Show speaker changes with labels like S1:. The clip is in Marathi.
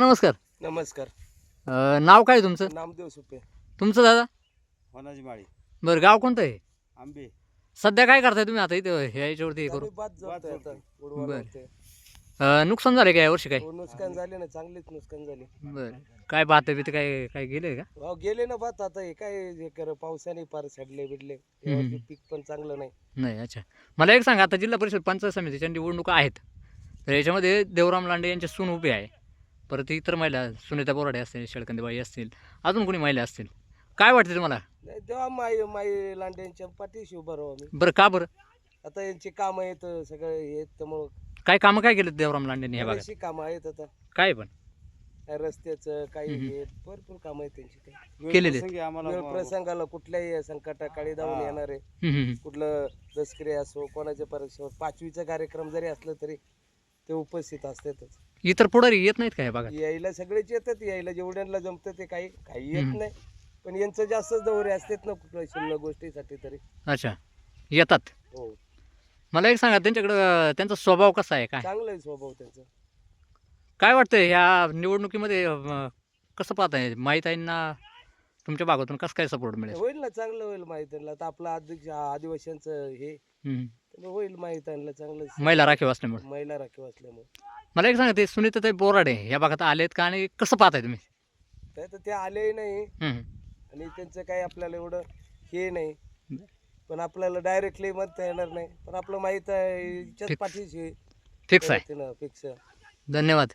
S1: नमस्कार.
S2: नमस्कार.
S1: अ, नाव काय तुमचं?
S2: नामदेव सुपे.
S1: तुमचं दादा?
S3: होनाजी माळी.
S1: बरं गाव कोणतं आहे?
S3: आंबे.
S1: सध्या काय करताय तुम्ही आता इथं ह्या याच्यावरती हे करू
S2: आम्ही बाद जोडतोय आता उडवायला
S1: बरं. अ, नुकसान झालं काय यावर्षी काय
S2: हो, नुकसान झाले ना चांगलीच नुकसान झाली.
S1: बरं. काय बात आहे काय काय गेले का?
S2: भाव गेले ना भात आता हे काय हे कर पावसाने फार सडले बिडले. पीक पण चांगलं नाही.
S1: नाही अच्छा. मला एक सांगा आता जिल्हा परिषद पंचायत समितीच्या निवडणुका आहेत. तर याच्यामध्ये देवराम लांडे यांचे सून उभे आहे. परत इतर महिला सुनीता बोराडे असतील शेळकंदेबाई असतील अजून कोणी महिला असतील? काय वाटते तुम्हाला?
S2: नाही तेव्हा माई माई लांड्यांच्या पाठीशी उभं राहू आम्ही
S1: बरं का बरं?
S2: आता यांची कामं आहेत सगळे हे त्यामुळं
S1: काय कामं काय केलं देवराम लांडेंनी भागात?
S2: बरीचशी कामं आहेत आता.
S1: काय पण.
S2: काय रस्त्याचं काही. हे भरपूर कामं आहेत त्यांची काही.
S1: केलेले आहेत.
S2: वेळ प्रसंगाला कुठल्याही संकटाकाळी धावून
S3: हा.
S2: येणार आहे.
S1: हम्म, हम्म, हम्म.
S2: कुठलं दसरे असो कोणाच्या परीक्षा पाचवीचा कार्यक्रम जरी असलं तरी ते उपस्थित असतातच.
S1: इतर पुढारी येत नाहीत का ह्या भागात?
S2: यायला सगळेच येतात यायला जेवढ्यांना जमतं ते काही काही येत
S1: हम्म.
S2: नाही. पण यांचं जास्तच दौरे असतात ना कुठल्या शिल्लक गोष्टीसाठी तरी.
S1: अच्छा. येतात.
S2: हो.
S1: मला एक सांगा त्यांच्याकडं त्यांचा स्वभाव कसा आहे? काय?
S2: चांगला आहे स्वभाव त्यांचा.
S1: काय वाटतं ह्या निवडणुकीमध्ये अं, कसं पाहताय? माहीताईंना तुमच्या भागातून कसं काय सपोर्ट मिळेल?
S2: होईल ना चांगलं होईल माहिती आता आपलं अध्यक्ष आदिवासींचं हे
S1: हम्म.
S2: त्यामुळे होईल माहिती चांगलं.
S1: महिला राखीव असल्यामुळे.
S2: महिला राखीव असल्यामुळे.
S1: मला एक सांगा ते सुनीताताई बोराडे या भागात आलेत का आणि कसं पाहताय तुम्ही?
S2: तर तर ते आले नाही.
S1: हम्म.
S2: आणि त्यांचं काही आपल्याला एवढं हे नाही. पण आपल्याला डायरेक्टली म्हणता येणार नाही. पण आपलं माहीत आहे हिच्याच
S1: Fix.
S2: पाठीशी
S1: फिक्स आहे.
S2: फिक्स
S1: धन्यवाद.